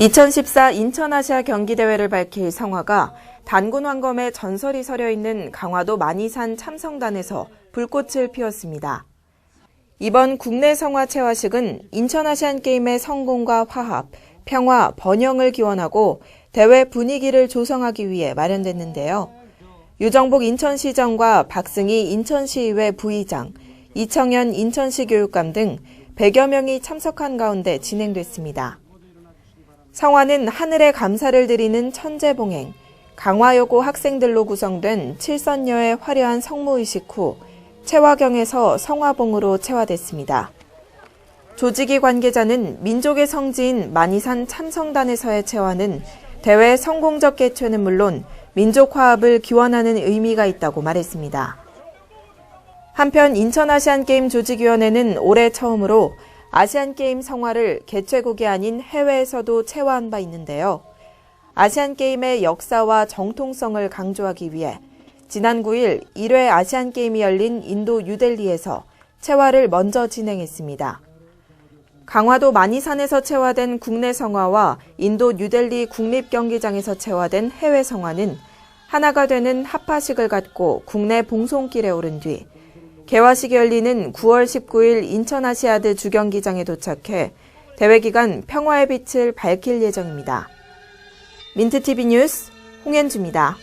2014 인천아시아 경기대회를 밝힐 성화가 단군 황검의 전설이 서려 있는 강화도 만이산 참성단에서 불꽃을 피웠습니다. 이번 국내 성화 채화식은 인천아시안게임의 성공과 화합, 평화, 번영을 기원하고 대회 분위기를 조성하기 위해 마련됐는데요. 유정복 인천시장과 박승희 인천시의회 부의장, 이청현 인천시 교육감 등 100여 명이 참석한 가운데 진행됐습니다. 성화는 하늘에 감사를 드리는 천재봉행, 강화여고 학생들로 구성된 칠선녀의 화려한 성무의식 후 채화경에서 성화봉으로 채화됐습니다. 조직위 관계자는 민족의 성지인 만이산 참성단에서의 채화는 대회 성공적 개최는 물론 민족 화합을 기원하는 의미가 있다고 말했습니다. 한편 인천아시안게임 조직위원회는 올해 처음으로 아시안게임 성화를 개최국이 아닌 해외에서도 채화한 바 있는데요. 아시안게임의 역사와 정통성을 강조하기 위해 지난 9일 1회 아시안게임이 열린 인도 뉴델리에서 채화를 먼저 진행했습니다. 강화도 만이산에서 채화된 국내 성화와 인도 뉴델리 국립경기장에서 채화된 해외 성화는 하나가 되는 합파식을 갖고 국내 봉송길에 오른 뒤 개화식이 열리는 9월 19일 인천 아시아드 주경기장에 도착해 대회 기간 평화의 빛을 밝힐 예정입니다. 민트TV 뉴스 홍현주입니다.